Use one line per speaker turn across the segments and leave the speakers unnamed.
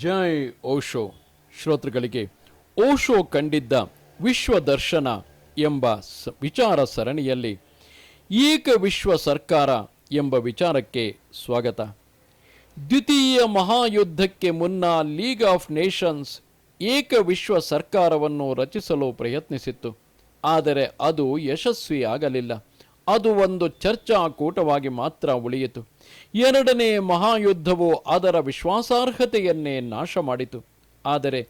ಜೈ ಓಶೋ ಶ್ರೋತೃಗಳಿಗೆ, ಓಶೋ ಕಂಡಿದ್ದ ವಿಶ್ವ ದರ್ಶನ ಎಂಬ ವಿಚಾರ ಸರಣಿಯಲ್ಲಿ ಏಕ ವಿಶ್ವ ಸರ್ಕಾರ ಎಂಬ ವಿಚಾರಕ್ಕೆ ಸ್ವಾಗತ. ದ್ವಿತೀಯ ಮಹಾಯುದ್ಧಕ್ಕೆ ಮುನ್ನ ಲೀಗ್ ಆಫ್ ನೇಷನ್ಸ್ ಏಕ ವಿಶ್ವ ಸರ್ಕಾರವನ್ನು ರಚಿಸಲು ಪ್ರಯತ್ನಿಸಿತ್ತು. ಆದರೆ ಅದು ಯಶಸ್ವಿಯಾಗಲಿಲ್ಲ. ಅದು ಒಂದು ಚರ್ಚಾಕೂಟವಾಗಿ ಮಾತ್ರ ಉಳಿಯಿತು. ಎರಡನೇ ಮಹಾಯುದ್ಧವು ಅದರ ವಿಶ್ವಾಸಾರ್ಹತೆಯನ್ನೇ ನಾಶ ಮಾಡಿತು. ಆದರೆ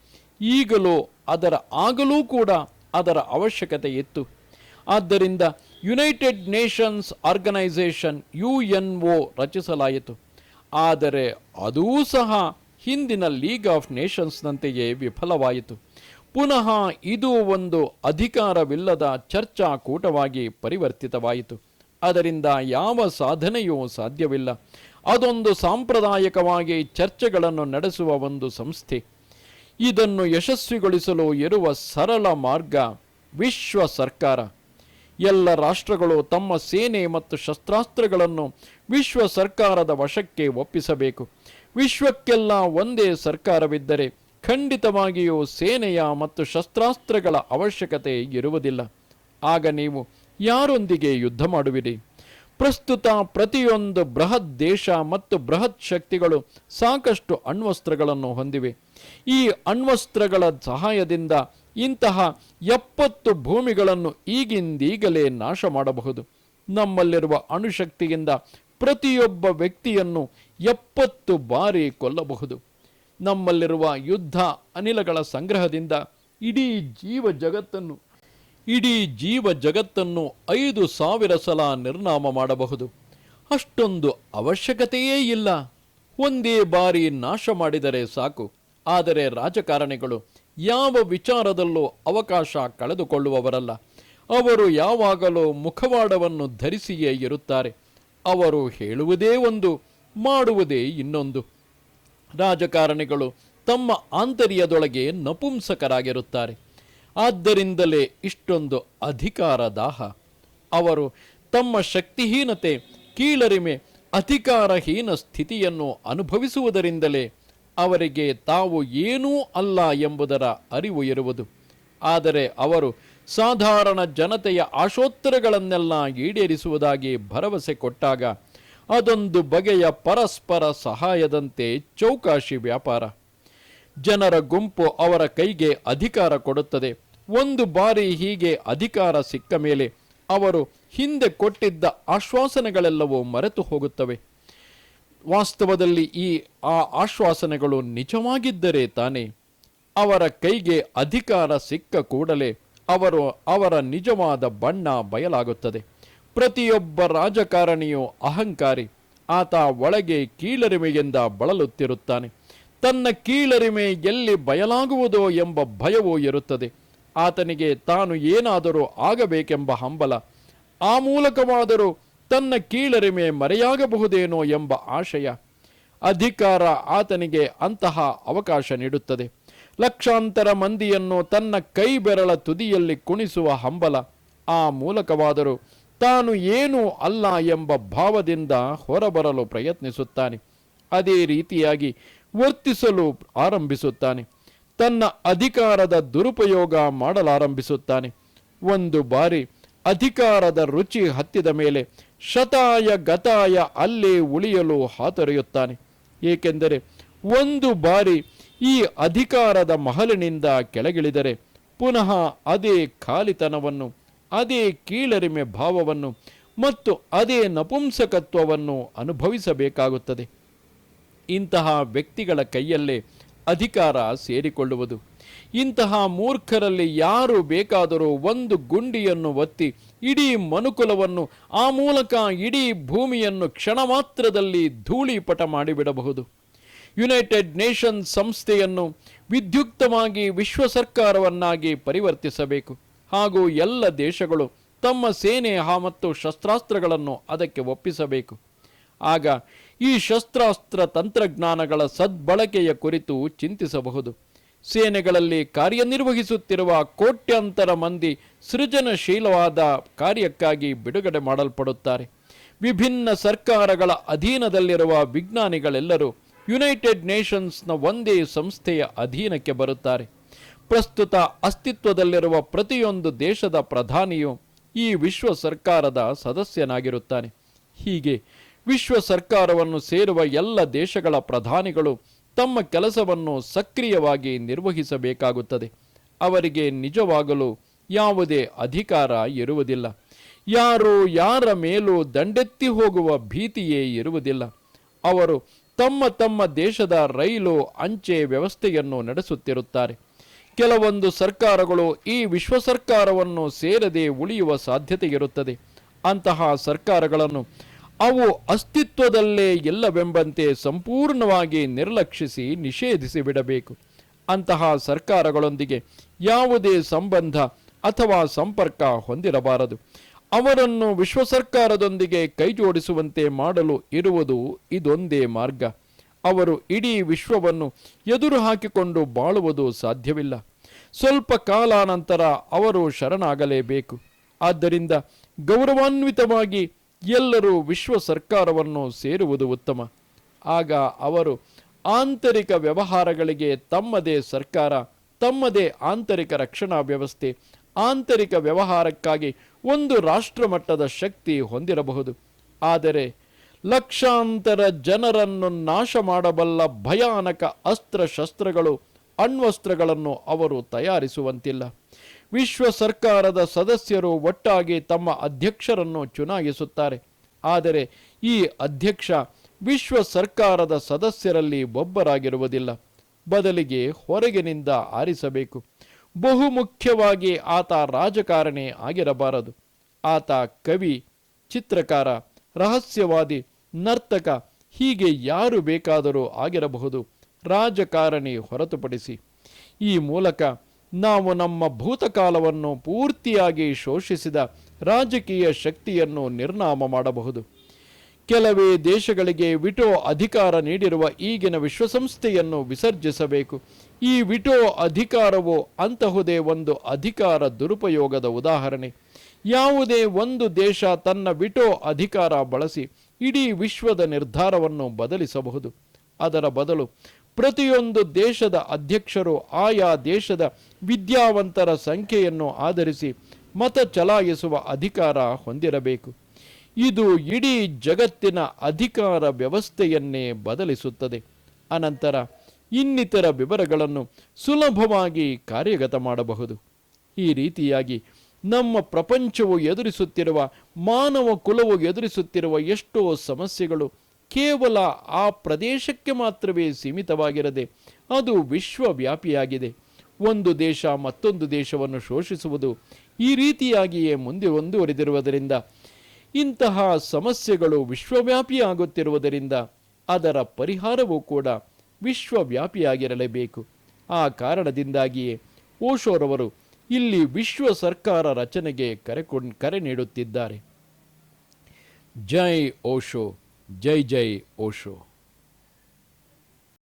ಈಗಲೂ ಅದರ ಆಗಲೂ ಕೂಡ ಅದರ ಅವಶ್ಯಕತೆ ಇತ್ತು. ಆದ್ದರಿಂದ United Nations Organisation U N O ರಚಿಸಲಾಯಿತು. ಆದರೆ ಅದೂ ಸಹ ಹಿಂದಿನ ಲೀಗ್ ಆಫ್ ನೇಷನ್ಸ್ನಂತೆಯೇ ವಿಫಲವಾಯಿತು. ಪುನಃ ಇದು ಒಂದು ಅಧಿಕಾರವಿಲ್ಲದ ಚರ್ಚಾಕೂಟವಾಗಿ ಪರಿವರ್ತಿತವಾಯಿತು. ಅದರಿಂದ ಯಾವ ಸಾಧನೆಯೂ ಸಾಧ್ಯವಿಲ್ಲ. ಅದೊಂದು ಸಾಂಪ್ರದಾಯಿಕವಾಗಿ ಚರ್ಚೆಗಳನ್ನು ನಡೆಸುವ ಒಂದು ಸಂಸ್ಥೆ. ಇದನ್ನು ಯಶಸ್ವಿಗೊಳಿಸಲು ಇರುವ ಸರಳ ಮಾರ್ಗ ವಿಶ್ವ ಸರ್ಕಾರ. ಎಲ್ಲ ರಾಷ್ಟ್ರಗಳು ತಮ್ಮ ಸೇನೆ ಮತ್ತು ಶಸ್ತ್ರಾಸ್ತ್ರಗಳನ್ನು ವಿಶ್ವ ಸರ್ಕಾರದ ವಶಕ್ಕೆ ಒಪ್ಪಿಸಬೇಕು. ವಿಶ್ವಕ್ಕೆಲ್ಲ ಒಂದೇ ಸರ್ಕಾರವಿದ್ದರೆ ಖಂಡಿತವಾಗಿಯೂ ಸೇನೆಯ ಮತ್ತು ಶಸ್ತ್ರಾಸ್ತ್ರಗಳ ಅವಶ್ಯಕತೆ ಇರುವುದಿಲ್ಲ. ಆಗ ನೀವು ಯಾರೊಂದಿಗೆ ಯುದ್ಧ ಮಾಡುವಿರಿ? ಪ್ರಸ್ತುತ ಪ್ರತಿಯೊಂದು ಬೃಹತ್ ದೇಶ ಮತ್ತು ಬೃಹತ್ ಶಕ್ತಿಗಳು ಸಾಕಷ್ಟು ಅಣ್ವಸ್ತ್ರಗಳನ್ನು ಹೊಂದಿವೆ. ಈ ಅಣ್ವಸ್ತ್ರಗಳ ಸಹಾಯದಿಂದ ಇಂತಹ ಎಪ್ಪತ್ತು ಭೂಮಿಗಳನ್ನು ಈಗಿಂದೀಗಲೇ ನಾಶ ಮಾಡಬಹುದು. ನಮ್ಮಲ್ಲಿರುವ ಅಣುಶಕ್ತಿಯಿಂದ ಪ್ರತಿಯೊಬ್ಬ ವ್ಯಕ್ತಿಯನ್ನು ಎಪ್ಪತ್ತು ಬಾರಿ ಕೊಲ್ಲಬಹುದು. ನಮ್ಮಲ್ಲಿರುವ ಯುದ್ಧ ಅನಿಲಗಳ ಸಂಗ್ರಹದಿಂದ ಇಡೀ ಜೀವ ಜಗತ್ತನ್ನು, ಇಡೀ ಜೀವ ಜಗತ್ತನ್ನು ಐದು ಸಾವಿರ ಸಲ ನಿರ್ನಾಮ ಮಾಡಬಹುದು. ಅಷ್ಟೊಂದು ಅವಶ್ಯಕತೆಯೇ ಇಲ್ಲ. ಒಂದೇ ಬಾರಿ ನಾಶ ಮಾಡಿದರೆ ಸಾಕು. ಆದರೆ ರಾಜಕಾರಣಿಗಳು ಯಾವ ವಿಚಾರದಲ್ಲೂ ಅವಕಾಶ ಕಳೆದುಕೊಳ್ಳುವವರಲ್ಲ. ಅವರು ಯಾವಾಗಲೂ ಮುಖವಾಡವನ್ನು ಧರಿಸಿಯೇ ಇರುತ್ತಾರೆ. ಅವರು ಹೇಳುವುದೇ ಒಂದು, ಮಾಡುವುದೇ ಇನ್ನೊಂದು. ರಾಜಕಾರಣಿಗಳು ತಮ್ಮ ಆಂತರ್ಯದೊಳಗೆ ನಪುಂಸಕರಾಗಿರುತ್ತಾರೆ. ಆದ್ದರಿಂದಲೇ ಇಷ್ಟೊಂದು ಅಧಿಕಾರ ದಾಹ. ಅವರು ತಮ್ಮ ಶಕ್ತಿಹೀನತೆ, ಕೀಳರಿಮೆ, ಅಧಿಕಾರಹೀನ ಸ್ಥಿತಿಯನ್ನು ಅನುಭವಿಸುವುದರಿಂದಲೇ ಅವರಿಗೆ ತಾವು ಏನೂ ಅಲ್ಲ ಎಂಬುದರ ಅರಿವು ಇರುವುದು. ಆದರೆ ಅವರು ಸಾಧಾರಣ ಜನತೆಯ ಆಶೋತ್ತರಗಳನ್ನೆಲ್ಲ ಈಡೇರಿಸುವುದಾಗಿ ಭರವಸೆ ಕೊಟ್ಟಾಗ ಅದೊಂದು ಬಗೆಯ ಪರಸ್ಪರ ಸಹಾಯದಂತೆ ಚೌಕಾಶಿ ವ್ಯಾಪಾರ. ಜನರ ಗುಂಪು ಅವರ ಕೈಗೆ ಅಧಿಕಾರ ಕೊಡುತ್ತದೆ. ಒಂದು ಬಾರಿ ಹೀಗೆ ಅಧಿಕಾರ ಸಿಕ್ಕ ಮೇಲೆ ಅವರು ಹಿಂದೆ ಕೊಟ್ಟಿದ್ದ ಆಶ್ವಾಸನೆಗಳೆಲ್ಲವೂ ಮರೆತು ಹೋಗುತ್ತವೆ. ವಾಸ್ತವದಲ್ಲಿ ಈ, ಆ ಆಶ್ವಾಸನೆಗಳು ನಿಜವಾಗಿದ್ದರೆ ತಾನೇ ಅವರ ಕೈಗೆ ಅಧಿಕಾರ ಸಿಕ್ಕ ಕೂಡಲೇ ಅವರು ಅವರ ನಿಜವಾದ ಬಣ್ಣ ಬಯಲಾಗುತ್ತದೆ. ಪ್ರತಿಯೊಬ್ಬ ರಾಜಕಾರಣಿಯು ಅಹಂಕಾರಿ. ಆತ ಒಳಗೆ ಕೀಳರಿಮೆಯಿಂದ ಬಳಲುತ್ತಿರುತ್ತಾನೆ. ತನ್ನ ಕೀಳರಿಮೆ ಎಲ್ಲಿ ಬಯಲಾಗುವುದೋ ಎಂಬ ಭಯವೂ ಇರುತ್ತದೆ. ಆತನಿಗೆ ತಾನು ಏನಾದರೂ ಆಗಬೇಕೆಂಬ ಹಂಬಲ. ಆ ಮೂಲಕವಾದರೂ ತನ್ನ ಕೀಳರಿಮೆ ಮರೆಯಾಗಬಹುದೇನೋ ಎಂಬ ಆಶಯ. ಅಧಿಕಾರ ಆತನಿಗೆ ಅಂತಹ ಅವಕಾಶ ನೀಡುತ್ತದೆ. ಲಕ್ಷಾಂತರ ಮಂದಿಯನ್ನು ತನ್ನ ಕೈ ಬೆರಳ ತುದಿಯಲ್ಲಿ ಕುಣಿಸುವ ಹಂಬಲ. ಆ ಮೂಲಕವಾದರೂ ತಾನು ಏನೂ ಅಲ್ಲ ಎಂಬ ಭಾವದಿಂದ ಹೊರಬರಲು ಪ್ರಯತ್ನಿಸುತ್ತಾನೆ. ಅದೇ ರೀತಿಯಾಗಿ ವರ್ತಿಸಲು ಆರಂಭಿಸುತ್ತಾನೆ. ತನ್ನ ಅಧಿಕಾರದ ದುರುಪಯೋಗ ಮಾಡಲಾರಂಭಿಸುತ್ತಾನೆ. ಒಂದು ಬಾರಿ ಅಧಿಕಾರದ ರುಚಿ ಹತ್ತಿದ ಮೇಲೆ ಶತಾಯ ಗತಾಯ ಅಲ್ಲೇ ಉಳಿಯಲು ಹಾತೊರೆಯುತ್ತಾನೆ. ಏಕೆಂದರೆ ಒಂದು ಬಾರಿ ಈ ಅಧಿಕಾರದ ಮಹಲಿನಿಂದ ಕೆಳಗಿಳಿದರೆ ಪುನಃ ಅದೇ ಖಾಲಿತನವನ್ನು ಅದೇ ಕೀಳರಿಮೆ ಭಾವವನ್ನು ಮತ್ತು ಅದೇ ನಪುಂಸಕತ್ವವನ್ನು ಅನುಭವಿಸಬೇಕಾಗುತ್ತದೆ. ಇಂತಹ ವ್ಯಕ್ತಿಗಳ ಕೈಯಲ್ಲೇ ಅಧಿಕಾರ ಸೇರಿಕೊಳ್ಳುವುದು. ಇಂತಹ ಮೂರ್ಖರಲ್ಲಿ ಯಾರು ಬೇಕಾದರೂ ಒಂದು ಗುಂಡಿಯನ್ನು ಒತ್ತಿ ಇಡೀ ಮನುಕುಲವನ್ನು, ಆ ಮೂಲಕ ಇಡೀ ಭೂಮಿಯನ್ನು ಕ್ಷಣ ಮಾತ್ರದಲ್ಲಿ ಧೂಳಿಪಟ ಮಾಡಿಬಿಡಬಹುದು. ಯುನೈಟೆಡ್ ನೇಷನ್ಸ್ ಸಂಸ್ಥೆಯನ್ನು ವಿದ್ಯುಕ್ತವಾಗಿ ವಿಶ್ವ ಸರ್ಕಾರವನ್ನಾಗಿ ಪರಿವರ್ತಿಸಬೇಕು. ಹಾಗೂ ಎಲ್ಲ ದೇಶಗಳು ತಮ್ಮ ಸೇನೆ ಮತ್ತು ಶಸ್ತ್ರಾಸ್ತ್ರಗಳನ್ನು ಅದಕ್ಕೆ ಒಪ್ಪಿಸಬೇಕು. ಆಗ ಈ ಶಸ್ತ್ರಾಸ್ತ್ರ ತಂತ್ರಜ್ಞಾನಗಳ ಸದ್ಬಳಕೆಯ ಕುರಿತು ಚಿಂತಿಸಬಹುದು. ಸೇನೆಗಳಲ್ಲಿ ಕಾರ್ಯನಿರ್ವಹಿಸುತ್ತಿರುವ ಕೋಟ್ಯಂತರ ಮಂದಿ ಸೃಜನಶೀಲವಾದ ಕಾರ್ಯಕ್ಕಾಗಿ ಬಿಡುಗಡೆ ಮಾಡಲ್ಪಡುತ್ತಾರೆ. ವಿಭಿನ್ನ ಸರ್ಕಾರಗಳ ಅಧೀನದಲ್ಲಿರುವ ವಿಜ್ಞಾನಿಗಳೆಲ್ಲರೂ ಯುನೈಟೆಡ್ ನೇಷನ್ಸ್ನ ಒಂದೇ ಸಂಸ್ಥೆಯ ಅಧೀನಕ್ಕೆ ಬರುತ್ತಾರೆ. ಪ್ರಸ್ತುತ ಅಸ್ತಿತ್ವದಲ್ಲಿರುವ ಪ್ರತಿಯೊಂದು ದೇಶದ ಪ್ರಧಾನಿಯು ಈ ವಿಶ್ವ ಸರ್ಕಾರದ ಸದಸ್ಯನಾಗಿರುತ್ತಾನೆ. ಹೀಗೆ ವಿಶ್ವ ಸರ್ಕಾರವನ್ನು ಸೇರುವ ಎಲ್ಲ ದೇಶಗಳ ಪ್ರಧಾನಿಗಳು ತಮ್ಮ ಕೆಲಸವನ್ನು ಸಕ್ರಿಯವಾಗಿ ನಿರ್ವಹಿಸಬೇಕಾಗುತ್ತದೆ. ಅವರಿಗೆ ನಿಜವಾಗಲು ಯಾವುದೇ ಅಧಿಕಾರ ಇರುವುದಿಲ್ಲ. ಯಾರು ಯಾರ ಮೇಲೂ ದಂಡೆತ್ತಿ ಹೋಗುವ ಭೀತಿಯೇ ಇರುವುದಿಲ್ಲ. ಅವರು ತಮ್ಮ ತಮ್ಮ ದೇಶದ ರೈಲು ಅಂಚೆ ವ್ಯವಸ್ಥೆಯನ್ನು ನಡೆಸುತ್ತಿರುತ್ತಾರೆ. ಕೆಲವೊಂದು ಸರ್ಕಾರಗಳು ಈ ವಿಶ್ವ ಸರ್ಕಾರವನ್ನು ಸೇರದೆ ಉಳಿಯುವ ಸಾಧ್ಯತೆ ಇರುತ್ತದೆ ಅಂತಹ ಸರ್ಕಾರಗಳನ್ನು ಅವು ಅಸ್ತಿತ್ವದಲ್ಲೇ ಇಲ್ಲವೆಂಬಂತೆ ಸಂಪೂರ್ಣವಾಗಿ ನಿರ್ಲಕ್ಷಿಸಿ ನಿಷೇಧಿಸಿ ಬಿಡಬೇಕು. ಅಂತಹ ಸರ್ಕಾರಗಳೊಂದಿಗೆ ಯಾವುದೇ ಸಂಬಂಧ ಅಥವಾ ಸಂಪರ್ಕ ಹೊಂದಿರಬಾರದು. ಅವರನ್ನು ವಿಶ್ವ ಸರ್ಕಾರದೊಂದಿಗೆ ಕೈಜೋಡಿಸುವಂತೆ ಮಾಡಲು ಇರುವುದು ಇದೊಂದೇ ಮಾರ್ಗ. ಅವರು ಇಡೀ ವಿಶ್ವವನ್ನು ಎದುರು ಹಾಕಿಕೊಂಡು ಬಾಳುವುದು ಸಾಧ್ಯವಿಲ್ಲ. ಸ್ವಲ್ಪ ಕಾಲಾನಂತರ ಅವರು ಶರಣಾಗಲೇಬೇಕು. ಆದ್ದರಿಂದ ಗೌರವಾನ್ವಿತವಾಗಿ ಎಲ್ಲರೂ ವಿಶ್ವ ಸರ್ಕಾರವನ್ನು ಸೇರುವುದು ಉತ್ತಮ. ಆಗ ಅವರು ಆಂತರಿಕ ವ್ಯವಹಾರಗಳಿಗೆ ತಮ್ಮದೇ ಸರ್ಕಾರ, ತಮ್ಮದೇ ಆಂತರಿಕ ರಕ್ಷಣಾ ವ್ಯವಸ್ಥೆ, ಆಂತರಿಕ ವ್ಯವಹಾರಕ್ಕಾಗಿ ಒಂದು ರಾಷ್ಟ್ರಮಟ್ಟದ ಶಕ್ತಿ ಹೊಂದಿರಬಹುದು. ಆದರೆ ಲಕ್ಷಾಂತರ ಜನರನ್ನು ನಾಶ ಮಾಡಬಲ್ಲ ಭಯಾನಕ ಅಸ್ತ್ರಶಸ್ತ್ರಗಳು, ಅಣ್ವಸ್ತ್ರಗಳನ್ನು ಅವರು ತಯಾರಿಸುವಂತಿಲ್ಲ. ವಿಶ್ವ ಸರ್ಕಾರದ ಸದಸ್ಯರು ಒಟ್ಟಾಗಿ ತಮ್ಮ ಅಧ್ಯಕ್ಷರನ್ನು ಚುನಾಯಿಸುತ್ತಾರೆ. ಆದರೆ ಈ ಅಧ್ಯಕ್ಷ ವಿಶ್ವ ಸರ್ಕಾರದ ಸದಸ್ಯರಲ್ಲಿ ಒಬ್ಬರಾಗಿರುವುದಿಲ್ಲ. ಬದಲಿಗೆ ಹೊರಗಿನಿಂದ ಆರಿಸಬೇಕು. ಬಹುಮುಖ್ಯವಾಗಿ ಆತ ರಾಜಕಾರಣಿ ಆಗಿರಬಾರದು. ಆತ ಕವಿ, ಚಿತ್ರಕಾರ ರಹಸ್ಯವಾದಿ, ನರ್ತಕ, ಹೀಗೆ ಯಾರು ಬೇಕಾದರೂ ಆಗಿರಬಹುದು. ರಾಜಕಾರಣಿ ಹೊರತುಪಡಿಸಿ. ಈ ಮೂಲಕ ನಾವು ನಮ್ಮ ಭೂತಕಾಲವನ್ನು ಪೂರ್ತಿಯಾಗಿ ಶೋಷಿಸಿದ ರಾಜಕೀಯ ಶಕ್ತಿಯನ್ನು ನಿರ್ನಾಮ ಮಾಡಬಹುದು. ಕೆಲವೇ ದೇಶಗಳಿಗೆ ವಿಟೋ ಅಧಿಕಾರ ನೀಡಿರುವ ಈಗಿನ ವಿಶ್ವಸಂಸ್ಥೆಯನ್ನು ವಿಸರ್ಜಿಸಬೇಕು. ಈ ವಿಟೋ ಅಧಿಕಾರವು ಅಂತಹುದೇ ಒಂದು ಅಧಿಕಾರ ದುರುಪಯೋಗದ ಉದಾಹರಣೆ. ಯಾವುದೇ ಒಂದು ದೇಶ ತನ್ನ ವಿಟೋ ಅಧಿಕಾರ ಬಳಸಿ ಇಡೀ ವಿಶ್ವದ ನಿರ್ಧಾರವನ್ನು ಬದಲಿಸಬಹುದು. ಅದರ ಬದಲು ಪ್ರತಿಯೊಂದು ದೇಶದ ಅಧ್ಯಕ್ಷರು ಆಯಾ ದೇಶದ ವಿದ್ಯಾವಂತರ ಸಂಖ್ಯೆಯನ್ನು ಆಧರಿಸಿ ಮತ ಚಲಾಯಿಸುವ ಅಧಿಕಾರ ಹೊಂದಿರಬೇಕು. ಇದು ಇಡೀ ಜಗತ್ತಿನ ಅಧಿಕಾರ ವ್ಯವಸ್ಥೆಯನ್ನೇ ಬದಲಿಸುತ್ತದೆ. ಅನಂತರ ಇನ್ನಿತರ ವಿವರಗಳನ್ನು ಸುಲಭವಾಗಿ ಕಾರ್ಯಗತ ಮಾಡಬಹುದು. ಈ ರೀತಿಯಾಗಿ ನಮ್ಮ ಪ್ರಪಂಚವು ಎದುರಿಸುತ್ತಿರುವ, ಮಾನವ ಕುಲವು ಎದುರಿಸುತ್ತಿರುವ ಎಷ್ಟೋ ಸಮಸ್ಯೆಗಳು ಕೇವಲ ಆ ಪ್ರದೇಶಕ್ಕೆ ಮಾತ್ರವೇ ಸೀಮಿತವಾಗಿರದೆ, ಅದು ವಿಶ್ವವ್ಯಾಪಿಯಾಗಿದೆ. ಒಂದು ದೇಶ ಮತ್ತೊಂದು ದೇಶವನ್ನು ಶೋಷಿಸುವುದು ಈ ರೀತಿಯಾಗಿಯೇ ಮುಂದೆ ಮುಂದುವರೆದಿರುವುದರಿಂದ, ಇಂತಹ ಸಮಸ್ಯೆಗಳು ವಿಶ್ವವ್ಯಾಪಿಯಾಗುತ್ತಿರುವುದರಿಂದ ಅದರ ಪರಿಹಾರವೂ ಕೂಡ ವಿಶ್ವವ್ಯಾಪಿಯಾಗಿರಲೇಬೇಕು. ಆ ಕಾರಣದಿಂದಾಗಿಯೇ ಓಶೋರವರು ಇಲ್ಲಿ ವಿಶ್ವ ಸರ್ಕಾರ ರಚನೆಗೆ ಕರೆಕೊಂಡ್ ಕರೆ ನೀಡುತ್ತಿದ್ದಾರೆ. ಜೈ ಓಶೋ ಜೈ ಜೈ ಓಶೋ.